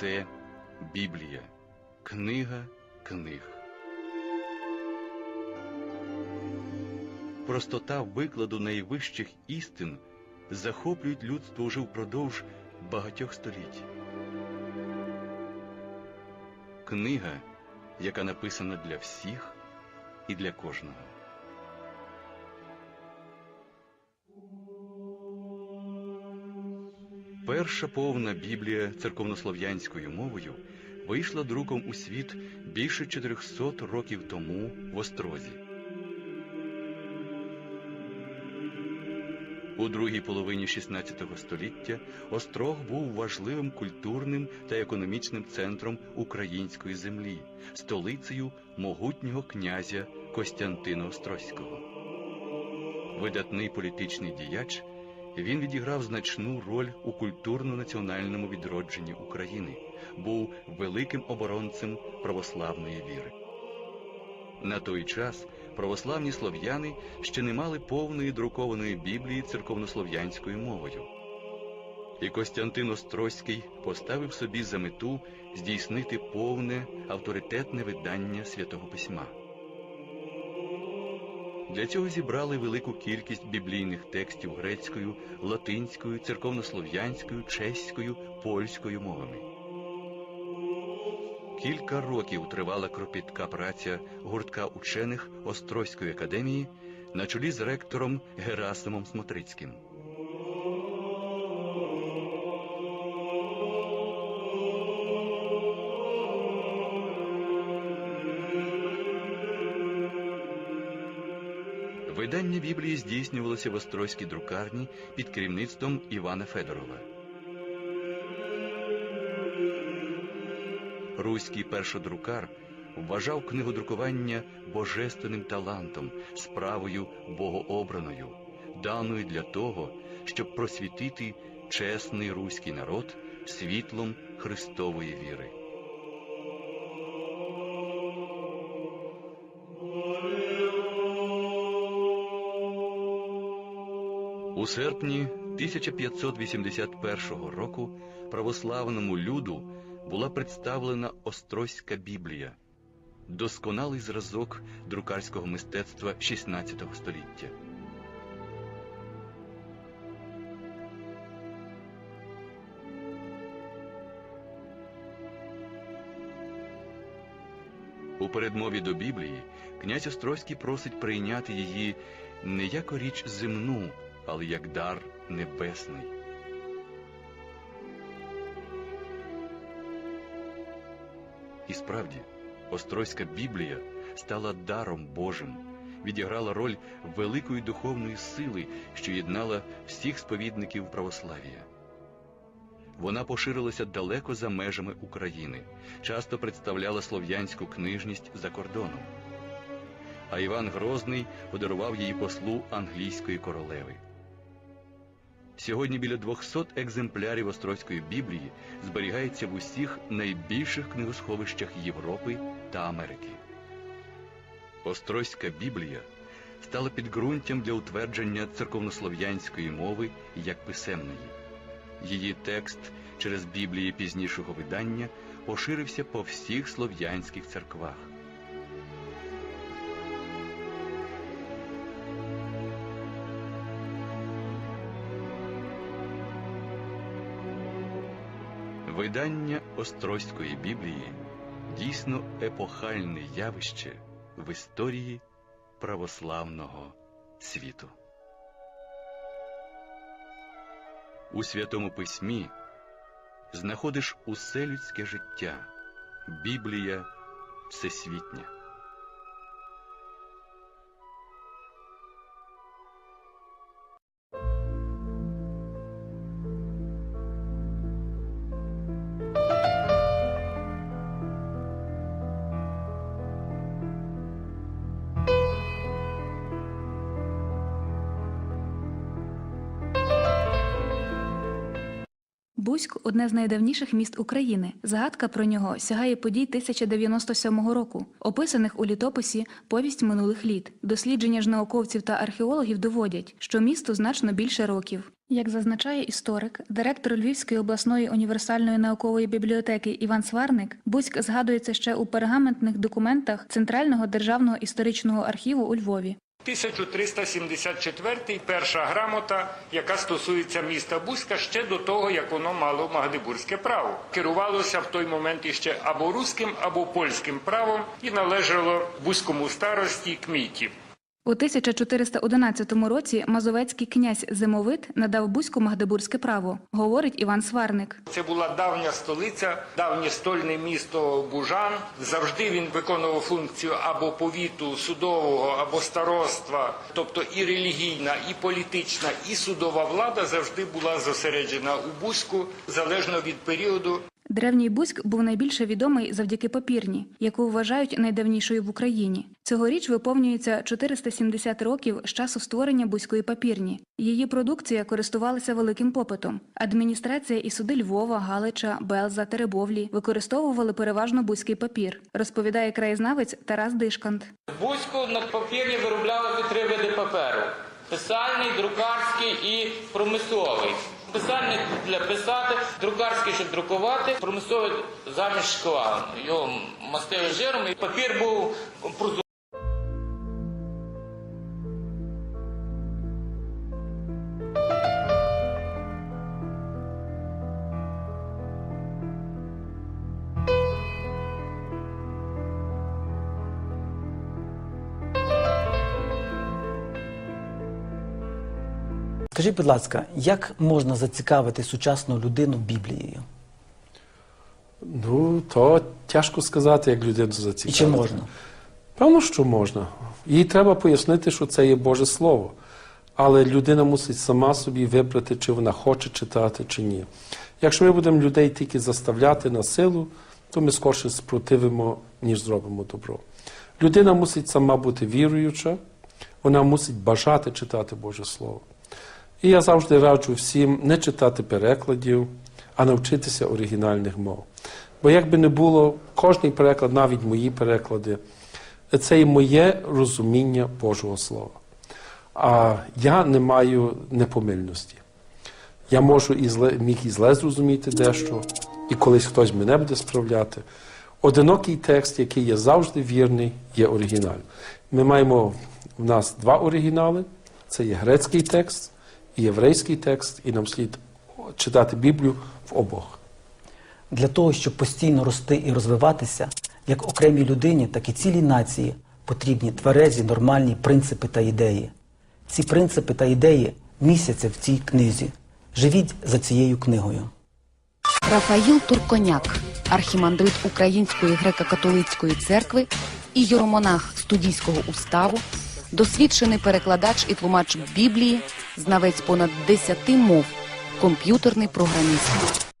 це Біблія, книга книг. Простота викладу найвищих істин захоплюють людство уже впродовж багатьох століть. Книга, яка написана для всіх і для кожного. Перша повна Біблія церковнослов'янською мовою вийшла друком у світ більше 400 років тому в Острозі. У другій половині XVI століття Острог був важливим культурним та економічним центром української землі, столицею могутнього князя Костянтина Острозького. Видатний політичний діяч, він відіграв значну роль у культурно-національному відродженні України, був великим оборонцем православної віри. На той час православні слов'яни ще не мали повної друкованої Біблії церковнослов'янською мовою. І Костянтин Острозький поставив собі за мету здійснити повне авторитетне видання святого письма. Для цього зібрали велику кількість біблійних текстів грецькою, латинською, церковнослов'янською, чеською, польською мовами. Кілька років тривала кропітка праця гуртка учених Острозької академії на чолі з ректором Герасимом Смотрицьким. Біблії здійснювалося в Острозькій друкарні під керівництвом Івана Федорова. Руський першодрукар вважав книгодрукування божественним талантом, справою богообраною, даною для того, щоб просвітити чесний руський народ світлом Христової віри. У серпні 1581 року православному люду була представлена Острозька Біблія, досконалий зразок друкарського мистецтва XVI століття. У передмові до Біблії князь Острозький просить прийняти її не як річ земну, але як дар небесний. І справді, Острозька Біблія стала даром Божим, відіграла роль великої духовної сили, що єднала всіх сповідників православ'я. Вона поширилася далеко за межами України, часто представляла слов'янську книжність за кордоном. А Іван Грозний подарував її послу англійської королеви. Сьогодні біля 200 екземплярів Острозької Біблії зберігається в усіх найбільших книгосховищах Європи та Америки. Острозька Біблія стала підґрунтям для утвердження церковнослов'янської мови як писемної. Її текст через Біблії пізнішого видання поширився по всіх слов'янських церквах. Видання Острозької Біблії дійсно епохальне явище в історії православного світу. У Святому Письмі знаходиш усе людське життя, Біблія всесвітня. Буськ одне з найдавніших міст України. Загадка про нього сягає подій 1097 року, описаних у літописі Повість минулих літ. Дослідження ж науковців та археологів доводять, що місту значно більше років. Як зазначає історик, директор Львівської обласної універсальної наукової бібліотеки Іван Сварник, Бузьк згадується ще у пергаментних документах Центрального державного історичного архіву у Львові. 1374 перша грамота, яка стосується міста Бузька ще до того, як воно мало магдебурзьке право. Керувалося в той момент іще або руським, або польським правом і належало бузькому старості Кміті. У 1411 році мазовецький князь Зимовит надав Бузьку магдебурзьке право, говорить Іван Сварник. Це була давня столиця, давнє стольне місто Бужан. Завжди він виконував функцію або повіту судового, або староства, тобто і релігійна, і політична, і судова влада завжди була зосереджена у Бузьку, залежно від періоду. Древній Бузьк був найбільше відомий завдяки папірні, яку вважають найдавнішою в Україні. Цьогоріч виповнюється 470 років з часу створення Бузької папірні. Її продукція користувалася великим попитом. Адміністрація і суди Львова, Галича, Белза, Теребовлі використовували переважно бузький папір, розповідає краєзнавець Тарас Дишкант. Бузьку на папірні виробляли три види паперу: писальний, друкарський і промисловий. Писальний для писати, друкарський, щоб друкувати, промисловий замість шкла. Його мастили жиром, і папір був прозорий. Скажіть, будь ласка, як можна зацікавити сучасну людину Біблією? Ну, то тяжко сказати, як людину І чи можна? Певно, що можна. Їй треба пояснити, що це є Боже Слово. Але людина мусить сама собі вибрати, чи вона хоче читати, чи ні. Якщо ми будемо людей тільки заставляти на силу, то ми скорше спротивимо, ніж зробимо добро. Людина мусить сама бути віруюча, вона мусить бажати читати Боже Слово. І я завжди раджу всім не читати перекладів, а навчитися оригінальних мов. Бо як би не було, кожний переклад, навіть мої переклади, це і моє розуміння Божого Слова. А я не маю непомильності. Я можу і зле, міг і зле зрозуміти дещо, і колись хтось мене буде справляти. Одинокий текст, який є завжди вірний, є оригінал. Ми маємо в нас два оригінали: це є грецький текст і єврейський текст, і нам слід читати Біблію в обох. Для того, щоб постійно рости і розвиватися, як окремій людині, так і цілій нації потрібні тверезі, нормальні принципи та ідеї. Ці принципи та ідеї містяться в цій книзі. Живіть за цією книгою. Рафаїл Турконяк, архімандрит Української греко-католицької церкви і єромонах студійського уставу, досвідчений перекладач і тлумач Біблії, знавець понад 10 мов, комп'ютерний програміст.